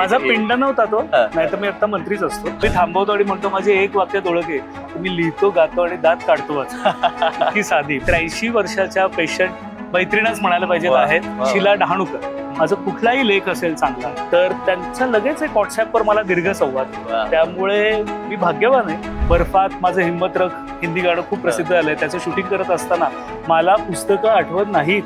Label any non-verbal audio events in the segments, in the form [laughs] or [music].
माझा पिंड नव्हता तो हा. नाही तर मी आता मंत्रीच असतो मी थांबवतो आणि म्हणतो माझे एक वाक्यात ओळख आहे मी लिहितो गातो आणि दात काढतो की [laughs] साधी त्र्याऐंशी वर्षाच्या पेशंट मैत्रिणच म्हणायला पाहिजेत वा, आहेत. शिला डहाणूकर माझा कुठलाही लेख असेल चांगला तर त्यांचा लगेच एक व्हॉट्सअपवर मला दीर्घ संवाद. त्यामुळे मी भाग्यवान आहे बर्फात माझं हिंमत रख हिंदी गाणं खूप प्रसिद्ध झालंय त्याचं शूटिंग करत असताना मला पुस्तकं आठवत नाहीत.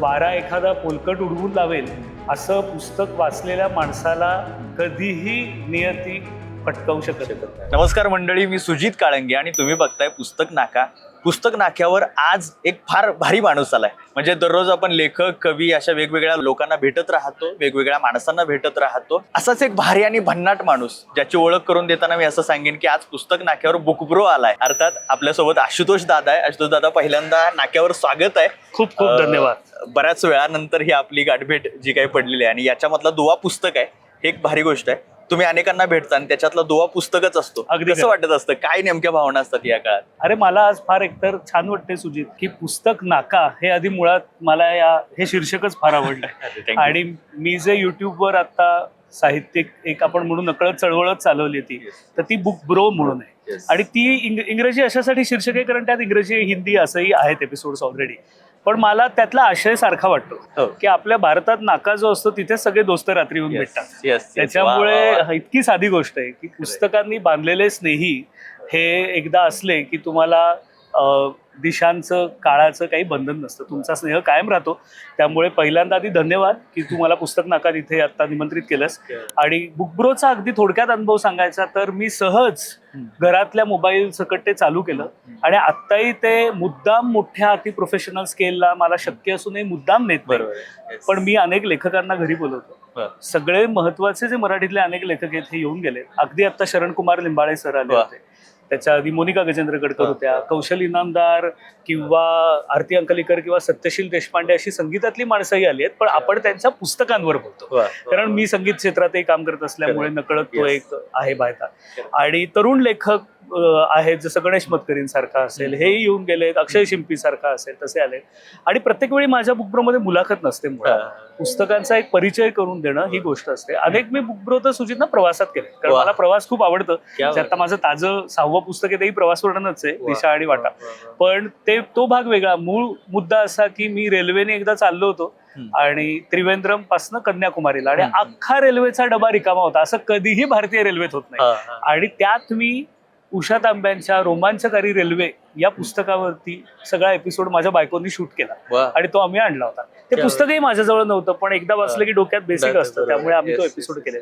वारा एखादा पोलकट उडवून लावेल असं पुस्तक वाचलेल्या माणसाला कधीही नियती पटकावू शकत. नमस्कार मंडळी मी सुजित काळंगे आणि तुम्ही बघताय पुस्तक नाका पुस्तक नाक्यावर आज एक फार भारी माणूस आलाय. म्हणजे दररोज आपण लेखक कवी अशा वेगवेगळ्या लोकांना भेटत राहतो वेगवेगळ्या माणसांना भेटत राहतो. असाच एक भारी आणि भन्नाट माणूस ज्याची ओळख करून देताना मी असं सांगेन की आज पुस्तक नाक्यावर बुकब्रो आलाय. अर्थात आपल्यासोबत आशुतोष दादा आहे. आशुतोष दादा पहिल्यांदा नाक्यावर स्वागत आहे. खूप खूप धन्यवाद. बऱ्याच वेळानंतर ही आपली गाठभेट जी काही पडलेली आहे आणि याच्यामधला दुवा पुस्तक आहे. एक भारी गोष्ट आहे. तुम्ही अनेकांना भेटता आणि त्याच्यातला दुवा पुस्तकच असतो. अगदी कसं खरं. वाटत असतं? काय नेमक्या भावना असतात या काळात? अरे मला आज फार एकतर छान वाटते सुजित की पुस्तक नाका हे आधी मुळात मला या हे शीर्षकच फार आवडलं [laughs] Thank you. आणि मी जे युट्यूबवर आता साहित्यिक एक आपण म्हणून नकळत चळवळत चालवली ती तर ती बुक ब्रो म्हणून आहे. Yes. आणि ती इंग- इंग्रजी अशासाठी शीर्षक आहे कारण त्यात इंग्रजी हिंदी असंही आहेत एपिसोड्स ऑलरेडी पण मला त्यातला आशय सारखा वाटतो हो. की आपल्या भारतात नाका जो असतो तिथे सगळे दोस्त रात्री येऊन भेटतात त्याच्यामुळे. इतकी साधी गोष्ट आहे की पुस्तकांनी बांधलेले स्नेही हे एकदा असले की तुम्हाला दिशांचं काळाचं काही बंधन नसतं. तुमचा स्नेह कायम राहतो. त्यामुळे पहिल्यांदा आधी धन्यवाद की तू मला पुस्तक नाका तिथे आता निमंत्रित केलंस. आणि बुकब्रोचा अगदी थोडक्यात अनुभव सांगायचा तर मी सहज घरातल्या मोबाईल सकट ते चालू केलं. आणि आत्ताही ते मुद्दाम मोठ्या अति प्रोफेशनल स्केलला मला शक्य असूनही मुद्दाम नेत नाही. बरोबर. पण मी अनेक लेखकांना घरी बोलवतो. सगळे महत्त्वाचे जे मराठीतले अनेक लेखक आहेत हे येऊन गेले. अगदी आता शरण कुमार लिंबाळे सर आले. होते. त्याच्या आधी मोनिका गजेंद्र गडकर होत्या. कौशल इनामदार किंवा आरती अंकलीकर किंवा सत्यशील देशपांडे अशी संगीतातली माणसंही आली आहेत पण आपण त्यांच्या पुस्तकांवर बोलतो. कारण मी संगीत क्षेत्रातही काम करत असल्यामुळे नकळत तो. एक आहे बायता आणि तरुण लेखक आहेत जसं गणेश मतकरींसारखा असेल हेही येऊन गेलेत अक्षय शिंपी सारखा असेल तसे आले आणि प्रत्येक वेळी माझ्या बुकब्रोमध्ये मुलाखत नसते. पुस्तकांचा एक परिचय करून देणं ही गोष्ट असते अनेक मी बुकब्रो तर सुजित ना प्रवासात केले कारण. मला प्रवास खूप आवडतं आता माझं ताजं सहावं पुस्तक आहे तेही प्रवास वर्णनच आहे. दिशा आणि वाटा. पण ते तो भाग वेगळा मूळ मुद्दा असा की मी रेल्वेने एकदा चाललो होतो. आणि त्रिवेंद्रम पासन कन्याकुमारीला आणि. अख्खा रेल्वेचा डबा रिकामा होता असं कधीही भारतीय रेल्वेत होत नाही. आणि त्यात मी उषा तांब्यांच्या रोमांचकारी रेल्वे या पुस्तकावरती सगळा एपिसोड माझ्या बायकोनी शूट केला. आणि तो आम्ही आणला होता ते पुस्तकही माझ्याजवळ नव्हतं पण एकदा वाचलं की डोक्यात बेसिक असतं. त्यामुळे आम्ही तो एपिसोड केले.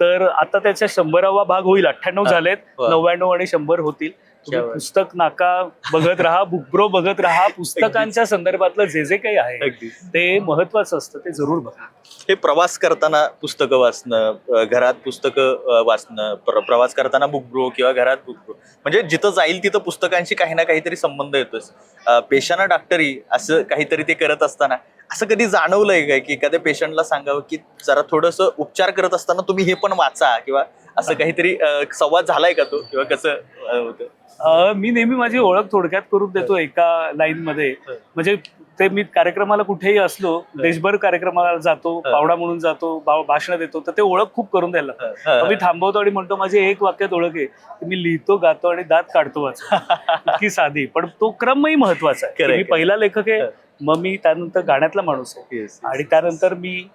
तर आता त्याच्या शंभरावा भाग होईल अठ्ठ्याण्णव. झालेत. नव्याण्णव आणि शंभर होतील तुम्ही. पुस्तक नाका बघत राहा बुकब्रो बघत राहा. पुस्तकांच्या संदर्भातलं जे जे काही आहे अगदीच. ते महत्वाचं असतं ते जरूर बघा. हे प्रवास करताना पुस्तकं वाचणं अ, घरात पुस्तकं अ, वाचणं प्र- प्रवास करताना बुकब्रो किंवा घरात बुकब्रो. म्हणजे जिथं जाईल तिथं पुस्तकांशी काही ना काहीतरी संबंध येतोच. अ, पेशाना डॉक्टरी असं काहीतरी ते करत असताना असं कधी जाणवलंय काय की एखाद्या पेशंटला सांगावं की जरा थोडस उपचार करत असताना तुम्ही हे पण वाचा किंवा असं काहीतरी संवाद झालाय का तो? किंवा कसं होतं? मी नेहमी माझी ओळख थोडक्यात करून देतो एका लाईन मध्ये. म्हणजे ते मी कार्यक्रमाला कुठेही असलो देशभर कार्यक्रमाला जातो. पावडा म्हणून जातो भाषण देतो तर ते ओळख खूप करून द्यायला मी थांबवतो आणि म्हणतो माझी एक वाक्यात ओळख आहे की मी लिहितो गातो आणि दात काढतो इतकी साधी पण तो क्रमही महत्त्वाचा आहे. [laughs] की मी पहिला लेखक आहे. मग मी त्यानंतर गाण्यातला माणूस आहे. Yes, yes. आणि त्यानंतर मी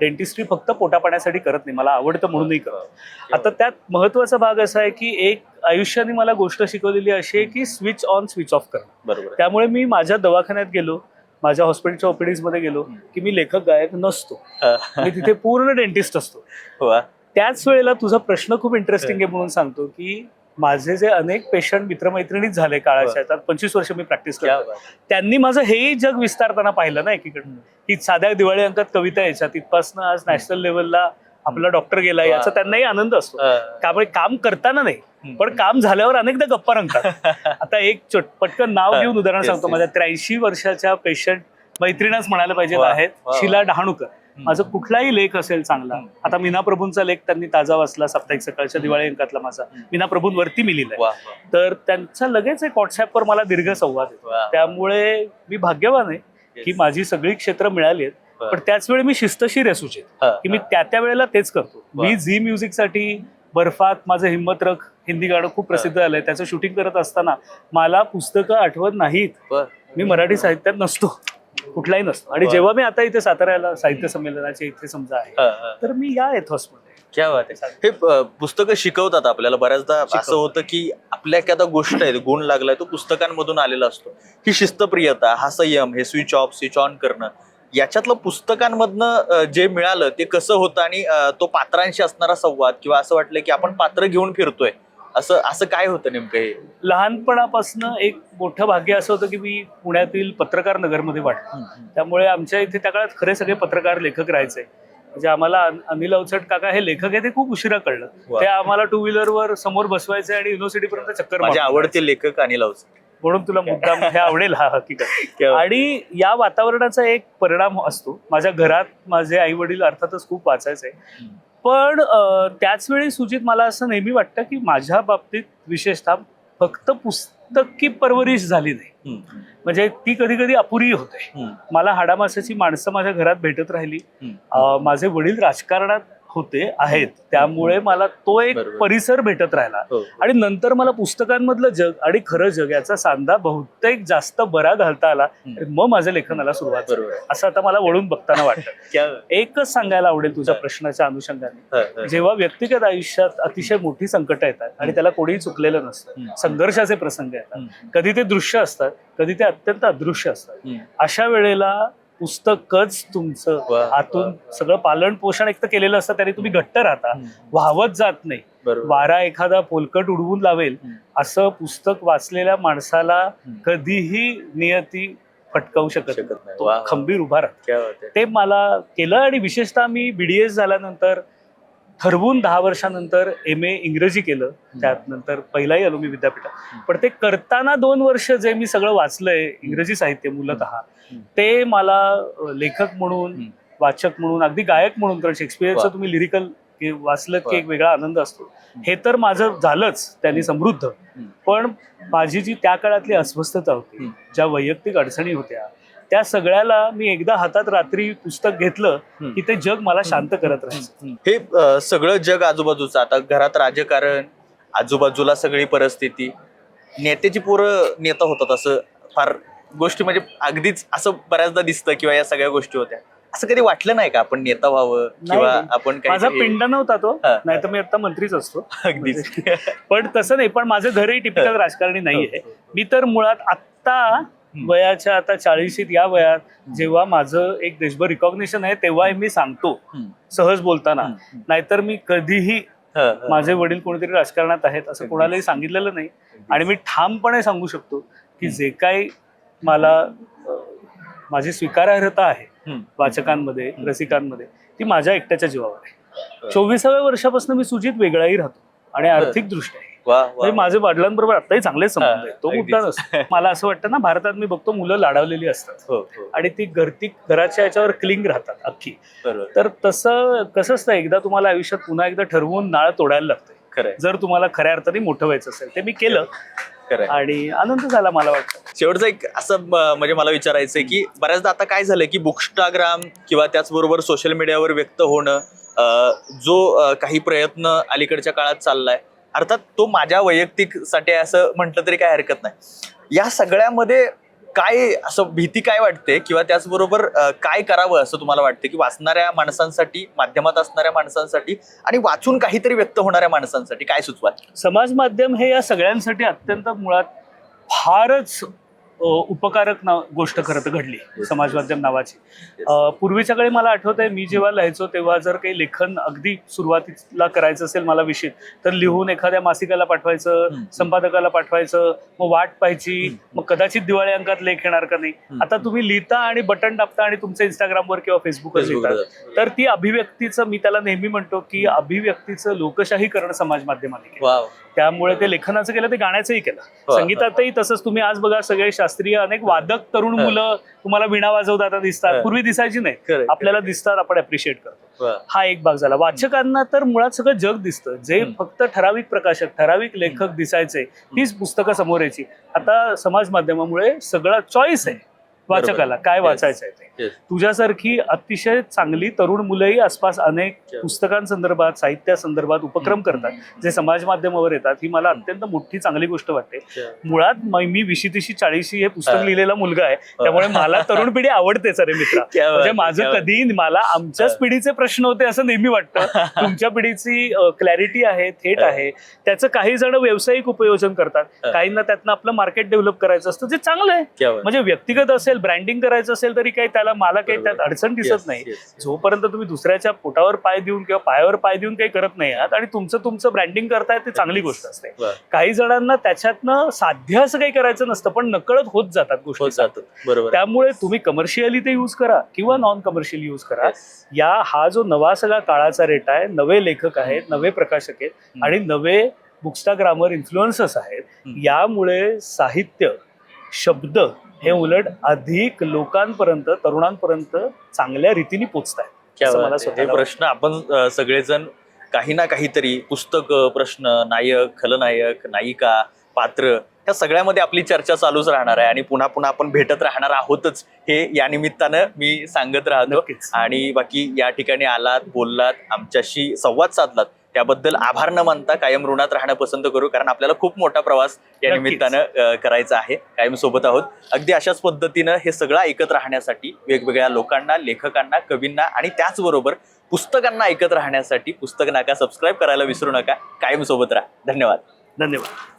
डेंटिस्ट्री फक्त पोटापाण्यासाठी करत नाही. मला आवडतं म्हणूनही करत. आता त्यात महत्त्वाचा भाग असा आहे की एक आयुष्याने मला गोष्ट शिकवलेली अशी आहे की स्विच ऑन स्विच ऑफ करणं. बरोबर. त्यामुळे मी माझ्या दवाखान्यात गेलो माझ्या हॉस्पिटलच्या ओपीडीजमध्ये गेलो की मी लेखक गायक नसतो. हा. मी तिथे पूर्ण डेंटिस्ट असतो. वा. त्याच वेळेला तुझा प्रश्न खूप इंटरेस्टिंग आहे म्हणून सांगतो की माझे जे अनेक पेशंट मित्रमैत्रिणीच झाले काळाच्या आता पंचवीस वर्ष मी प्रॅक्टिस करतो. त्यांनी माझं हेही जग विस्तारताना पाहिलं ना एकीकडे की साध्या दिवाळी अंकात कविता यायच्या तिथपासनं आज नॅशनल लेवलला आपला डॉक्टर गेला. याचा त्यांनाही आनंद असतो. त्यामुळे काम करताना नाही. पण काम झाल्यावर अनेकदा गप्पा रंगतात [laughs] आता एक पटकन नाव. घेऊन उदाहरण सांगतो. माझ्या त्र्याऐंशी वर्षाच्या पेशंट मैत्रिणच म्हणायला पाहिजेत वा, आहेत. शिला डहाणूकर माझा कुठलाही लेख असेल चांगला. आता मीना प्रभूंचा लेख त्यांनी ताजा वाचला साप्ताहिक सकाळच्या दिवाळी अंकातला माझा. मीना प्रभूंवरती मी लिहिलाय वा. तर त्यांचा लगेच एक व्हॉट्सअपवर मला दीर्घ संवाद येतो. त्यामुळे मी भाग्यवान आहे की. माझी सगळी क्षेत्र मिळाली आहेत. पण त्याच वेळी मी शिस्तशीर आहे सुचित हा, की मी. त्या त्या वेळेला तेच करतो. मी झी म्युझिकसाठी बर्फात माझं हिम्मत रख हिंदी गाणं खूप प्रसिद्ध झालंय त्याचं शूटिंग करत असताना मला पुस्तकं आठवत नाहीत. मी मराठी साहित्यात नसतो कुठलाही नसतो आणि. जेव्हा मी आता इथे साताऱ्याला साहित्य संमेलनाच्या इथे समजा आहे. तर मी या एथॉसमध्ये क्या बात आहे हे पुस्तकं शिकवतात आपल्याला बऱ्याचदा असं. होतं की आपल्या एखादा गोष्ट आहे गुण लागलाय तो पुस्तकांमधून आलेला असतो ही शिस्तप्रियता हा संयम हे स्विच ऑफ स्विच ऑन करणं याच्यातलं पुस्तकांमधनं जे मिळालं ते कसं होतं आणि तो पात्रांशी असणारा संवाद किंवा असं वाटलं की आपण पात्र घेऊन फिरतोय असं असं काय होतं नेमकं हे? लहानपणापासून एक मोठं भाग्य असं होतं की मी पुण्यातील पत्रकार नगरमध्ये वाढलो. त्यामुळे आमच्या इथे त्या काळात खरे सगळे पत्रकार लेखक राहायचे. म्हणजे आम्हाला अन- अनिल अवचट काका हे लेखक आहे ते खूप उशिरा कळलं. ते आम्हाला टू व्हीलरवर समोर बसवायचे आणि युनिव्हर्सिटी पर्यंत चक्कर माझे आवडते लेखक अनिल अवचट. म्हणून तुला मुद्दाम हे आवडेल हा हकीकत. आणि या वातावरणाचा एक परिणाम असतो. माझ्या घरात माझे आई वडील अर्थातच खूप वाचायचे. पण अं, त्याच वेळी सुजित मला असं नेहमी वाटतं की माझ्या बाबतीत विशेषतः फक्त पुस्तकी परवरिश झाली नाही. म्हणजे ती कधी कधी अपुरी होते. मला हाडामासाची माणसं माझ्या घरात भेटत राहिली. माझे वडील राजकारणात होते आहेत. त्यामुळे मला तो एक. परिसर भेटत राहिला. हो. आणि नंतर मला पुस्तकांमधलं जग आणि खरं जग याचा सांधा बहुतेक जास्त बरा घालता आला. मग माझ्या लेखनाला सुरुवात. असं आता मला वळून बघताना वाटतं. [laughs] एकच सांगायला आवडेल तुझ्या हा. प्रश्नाच्या अनुषंगाने. हा, हा. जेव्हा व्यक्तिगत आयुष्यात अतिशय मोठी संकट येतात आणि त्याला कोणीही चुकलेलं नसतं. संघर्षाचे प्रसंग येतात. कधी ते दृश्य असतात कधी ते अत्यंत अदृश्य असतात. अशा वेळेला पुस्तकच तुमचं आतून वा. सगळं पालन पोषण एक तर केलेलं असतं त्याने तुम्ही घट्ट राहता. वाहवत जात नाही वारा एखादा पोलकट उडवून लावेल. असं पुस्तक वाचलेल्या माणसाला. कधीही नियती फटकावू शकत नाही. खंबीर उभा राहतो. ते मला केलं आणि विशेषतः मी बीडीएस झाल्यानंतर ठरवून दहा वर्षानंतर एम ए इंग्रजी केलं त्यात नंतर पहिलाही आलो मी विद्यापीठात पण ते करताना दोन वर्ष जे मी सगळं वाचलंय इंग्रजी साहित्य मूलत. ते मला लेखक म्हणून. वाचक म्हणून अगदी गायक म्हणून कारण शेक्सपियरचं वा. तुम्ही लिरिकल वाचलं की. एक वेगळा आनंद असतो हे तर माझं झालंच त्यांनी समृद्ध पण माझी जी त्या काळातली अस्वस्थता होती. ज्या वैयक्तिक अडचणी होत्या त्या सगळ्याला मी एकदा हातात रात्री पुस्तक घेतलं. की ते जग मला शांत करत राहायचं हे सगळं जग आजूबाजूचं आता घरात राजकारण आजूबाजूला सगळी परिस्थिती नेत्याची पोरं नेता होतात असं फार गोष्टी म्हणजे अगदीच असं बऱ्याचदा दिसतं किंवा या सगळ्या गोष्टी होत्या. असं कधी वाटलं नाही का आपण नेता व्हावं किंवा. आपण माझा पिंड नव्हता तो हा. नाही तर मी आता मंत्रीच असतो. अगदीच. [laughs] पण तसं नाही पण माझं घरही टिपिकल राजकारणी नाहीये. मी तर मुळात आत्ता वयाच्या आता चाळीशीत या वयात जेव्हा माझं एक देशभर रिकॉग्निशन आहे तेव्हा मी सांगतो. सहज बोलताना. नाहीतर मी कधीही हा, हा. माझे वडील कोणीतरी राजकारणात आहेत असं कोणालाही सांगितलेलं नाही. आणि मी ठामपणे सांगू शकतो की जे काही मला माझी स्वीकारार्हता आहे. वाचकांमध्ये. रसिकांमध्ये. ती माझ्या एकट्याच्या जीवावर आहे. चोवीसाव्या वर्षापासून मी सुजित वेगळाही राहतो आणि आर्थिक दृष्ट्या. म्हणजे माझे वडिलांबरोबर आताही चांगले संबंध आहेत. तो मुद्दा. नसतो. [laughs] मला असं वाटतं ना भारतात मी बघतो मुलं लाडावलेली असतात. हो, हो. आणि ती घरती घराच्या याच्यावर क्लिंग राहतात अख्खी. बरोबर. तर तसं कसं असतं एकदा तुम्हाला आयुष्यात पुन्हा एकदा ठरवून नाळ तोडायला लागते जर तुम्हाला खऱ्या अर्थाने मोठं व्हायचं असेल ते मी केलं. खरंय. आणि आनंद झाला मला वाटतं. शेवटचं एक असं म- म्हणजे मला विचारायचंय की बऱ्याचदा आता काय झालंय की बुकस्टाग्राम किंवा त्याचबरोबर सोशल मीडियावर व्यक्त होणं अं, जो अं, काही प्रयत्न अलीकडच्या काळात चाललाय अर्थात तो माझ्या वैयक्तिकसाठी असं म्हटलं तरी काय हरकत नाही. या सगळ्यामध्ये काय असं भीती काय वाटते? किंवा त्याचबरोबर काय करावं असं तुम्हाला वाटतं? की वाचणाऱ्या माणसांसाठी माध्यमात असणाऱ्या माणसांसाठी आणि वाचून काहीतरी व्यक्त होणाऱ्या माणसांसाठी काय सुचवाल? समाज माध्यम हे या सगळ्यांसाठी अत्यंत मुळात फारच उपकारक नाव गोष्ट खरं तर घडली समाज माध्यम नावाची पूर्वीच्या काळी मला आठवत आहे मी जेव्हा लिहायचो तेव्हा जर काही लेखन अगदी सुरुवातीला करायचं असेल मला विषय तर लिहून एखाद्या मासिकाला पाठवायचं. संपादकाला पाठवायचं मग वाट पाहायची. मग कदाचित दिवाळी अंकात लेख येणार का नाही. आता तुम्ही लिहिता आणि बटन दाबता आणि तुमचं इंस्टाग्रामवर किंवा फेसबुकवर लिहिता. तर ती अभिव्यक्तीचं मी त्याला नेहमी म्हणतो की अभिव्यक्तीचं लोकशाहीकरण समाज माध्यमाने त्यामुळे ते लेखनाचं केलं ते गाण्याचंही केलं. संगीतातही तसंच तुम्ही आज बघा सगळे शास्त्रीय अनेक वादक तरुण. मुलं तुम्हाला विणा वाजवताना दिसतात. पूर्वी दिसायची नाही. आपल्याला दिसतात आपण अप्रिशिएट करतो. हा एक भाग झाला. वाचकांना तर मुळात सगळं जग दिसतं. जे. फक्त ठराविक प्रकाशक ठराविक लेखक दिसायचे तीच पुस्तकं समोर यायची. आता समाज माध्यमामुळे सगळा चॉईस आहे. वाचकाला काय वाचायचं आहे ते. तुझ्यासारखी अतिशय चांगली तरुण मुलंही आसपास अनेक. पुस्तकांसंदर्भात साहित्यासंदर्भात उपक्रम करतात. जे समाज माध्यमावर येतात ही मला अत्यंत मोठी चांगली गोष्ट वाटते. मुळात म- विशी तिशी चाळीशी हे पुस्तक. लिहिलेला मुलगा आहे. त्यामुळे मला तरुण पिढी आवडतेच अरे मित्रा. [laughs] म्हणजे माझं कधी मला आमच्याच. पिढीचे प्रश्न होते असं नेहमी वाटतं. [laughs] तुमच्या पिढीची क्लॅरिटी आहे थेट. आहे. त्याचं काही जण व्यावसायिक उपयोजन करतात. काहींना त्यातनं आपलं मार्केट डेव्हलप करायचं असतं जे चांगलं आहे. म्हणजे व्यक्तिगत असेल ब्रँडिंग करायचं असेल तरी काही त्याला मला काही त्यात. अडचण दिसत नाही. जोपर्यंत तुम्ही दुसऱ्याच्या पोटावर पाय देऊन किंवा पायावर पाय देऊन काही करत नाही आहात आणि तुमचं तुमचं ब्रँडिंग करताय ते चांगली गोष्ट असते. काही जणांना त्याच्यातनं साध्य असं काही करायचं नसतं पण नकळत होत जातात होत गोष्टी जातं बरोबर त्यामुळे तुम्ही कमर्शियली ते यूज करा किंवा नॉन कमर्शियल यूज करा. या हा जो नवा सगळा काळाचा रेट आहे नवे लेखक आहेत नवे प्रकाशक आहेत. आणि नवे बुकस्टाग्रामर इन्फ्लुएन्सर्स आहेत. यामुळे साहित्य शब्द हे उलट अधिक लोकांपर्यंत तरुणांपर्यंत चांगल्या रीतीने पोचत आहेत आहे. हे प्रश्न आपण सगळेजण काही ना काहीतरी पुस्तक प्रश्न नायक खलनायक नायिका पात्र या सगळ्यामध्ये आपली चर्चा चालूच राहणार आहे आणि पुन्हा पुन्हा आपण भेटत राहणार आहोतच हे या निमित्तानं मी सांगत राहतो. आणि बाकी या ठिकाणी आलात बोललात आमच्याशी संवाद साधलात. त्याबद्दल आभार न मानता कायम ऋणात राहणं पसंत करू कारण आपल्याला खूप मोठा प्रवास या. निमित्तानं करायचा आहे. कायम सोबत आहोत. अगदी अशाच पद्धतीनं हे सगळं ऐकत राहण्यासाठी वेगवेगळ्या लोकांना लेखकांना कवींना आणि त्याचबरोबर पुस्तकांना ऐकत राहण्यासाठी पुस्तक नाका सबस्क्राईब करायला विसरू नका. कायम सोबत राहा. धन्यवाद. धन्यवाद.